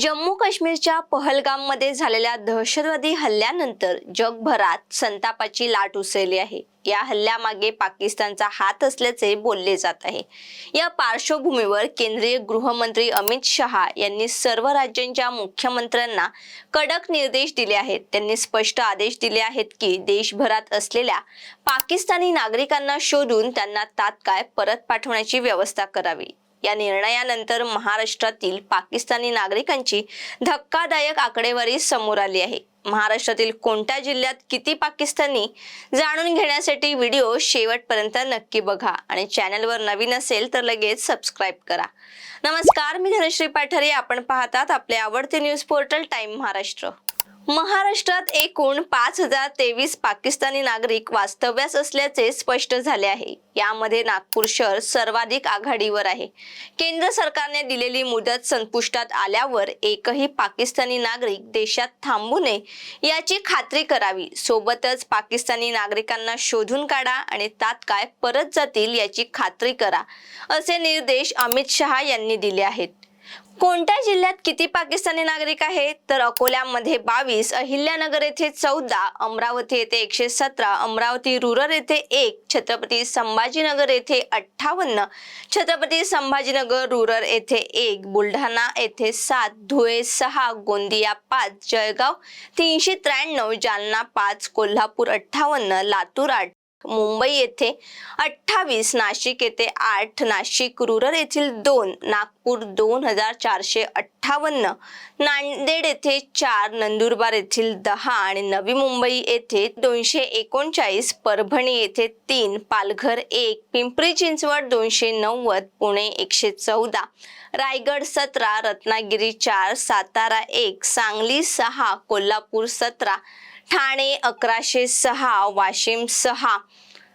जम्मू काश्मीरच्या पहलगाममध्ये झालेल्या दहशतवादी हल्ल्यानंतर जगभरात संतापाची लाट उसळली आहे. या हल्ल्यामागे पाकिस्तानचा हात असल्याचे बोलले जात आहे. या पार्श्वभूमीवर केंद्रीय गृहमंत्री अमित शहा यांनी सर्व राज्यांच्या मुख्यमंत्र्यांना कडक निर्देश दिले आहेत. त्यांनी स्पष्ट आदेश दिले आहेत की देशभरात असलेल्या पाकिस्तानी नागरिकांना शोधून त्यांना तात्काळ परत पाठवण्याची व्यवस्था करावी. या निर्णयानंतर महाराष्ट्रातील पाकिस्तानी नागरिकांची धक्कादायक आकडेवारी समोर आली आहे. महाराष्ट्रातील कोणत्या जिल्ह्यात किती पाकिस्तानी जाणून घेण्यासाठी व्हिडिओ शेवटपर्यंत नक्की बघा आणि चॅनलवर नवीन असेल तर लगेच सबस्क्राईब करा. नमस्कार मी धनश्री पाठारे आपण पाहतात आपले आवडते न्यूज पोर्टल टाइम महाराष्ट्र. महाराष्ट्रात एकूण पाच हजार तेवीस पाकिस्तानी नागरिक वास्तव्यास असल्याचे स्पष्ट झाले आहे. यामध्ये नागपूर शहर सर्वाधिक आघाडीवर आहे. केंद्र सरकारने दिलेली मुदत संपुष्टात आल्यावर एकही पाकिस्तानी नागरिक देशात थांबू नये याची खात्री करावी. सोबतच पाकिस्तानी नागरिकांना शोधून काढा आणि तात्काळ परत जातील याची खात्री करा असे निर्देश अमित शहा यांनी दिले आहेत. कोणत्या जिल्ह्यात किती पाकिस्तानी नागरिक आहेत? तर अकोल्यामध्ये बावीस अहिल्यानगर येथे चौदा अमरावती येथे एकशे सतरा अमरावती रुरल येथे एक छत्रपती संभाजीनगर येथे अठ्ठावन्न छत्रपती संभाजीनगर रुरल येथे एक बुलढाणा येथे सात धुळे सहा गोंदिया पाच जळगाव तीनशे त्र्याण्णव जालना पाच कोल्हापूर अठ्ठावन्न लातूर आठ मुंबई येथे अठ्ठावीस नाशिक येथे आठ नाशिक रुरल येथील दोन नागपूर दोन हजार चारशे अठ्ठावन्न नांदेड येथे चार नंदुरबार येथील दहा आणि नवी मुंबई येथे दोनशे एकोणचाळीस परभणी येथे तीन पालघर एक पिंपरी चिंचवड दोनशे नव्वद पुणे एकशे चौदा रायगड सतरा रत्नागिरी चार सातारा एक सांगली सहा कोल्हापूर सतरा ठाणे अकराशे सहा वाशिम सहा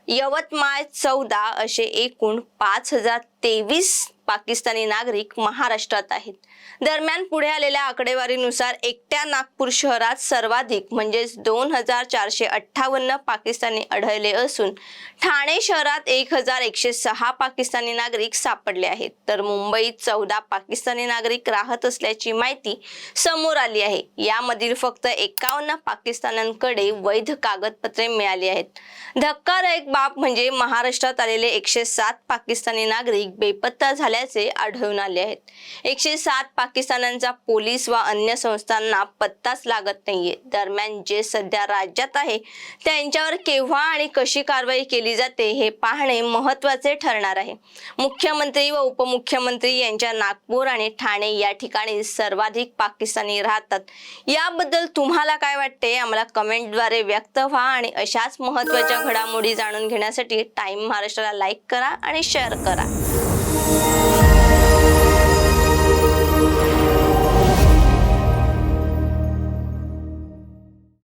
यवतमाळ चौदा असे एकूण पाच हजार तेवीस पाकिस्तानी नागरिक महाराष्ट्रात आहेत. दरम्यान पुढे आलेल्या आकडेवारीनुसार एकट्या नागपूर शहरात सर्वाधिक म्हणजेच दोन हजार चारशे अठ्ठावन्न पाकिस्तानी आढळले असून ठाणे शहरात एक हजार एकशे सहा पाकिस्तानी नागरिक सापडले आहेत. तर मुंबईत चौदा पाकिस्तानी नागरिक राहत असल्याची माहिती समोर आली आहे. यामधील फक्त एकावन्न पाकिस्तानांकडे वैध कागदपत्रे मिळाली आहेत. धक्कादायक बाब म्हणजे महाराष्ट्रात आलेले एकशे सात पाकिस्तानी नागरिक बेपत्ता झाल्याचे आढळून आले आहेत. एकशे सात पाकिस्तानांचा पोलीस व अन्य संस्थांना पत्ताच लागत नाहीये. दरम्यान जे सध्या राज्यात आहे त्यांच्यावर केव्हा आणि कशी कारवाई केली जाते हे पाहणे महत्त्वाचे ठरणार आहे. मुख्यमंत्री व उपमुख्यमंत्री यांच्या नागपूर आणि ठाणे या ठिकाणी सर्वाधिक पाकिस्तानी राहतात. याबद्दल तुम्हाला काय वाटते? आम्हाला कमेंटद्वारे व्यक्त व्हा आणि अशाच महत्त्वाच्या घडामोडी जाणून घेण्यासाठी टाइम महाराष्ट्राला लाईक करा आणि शेअर करा.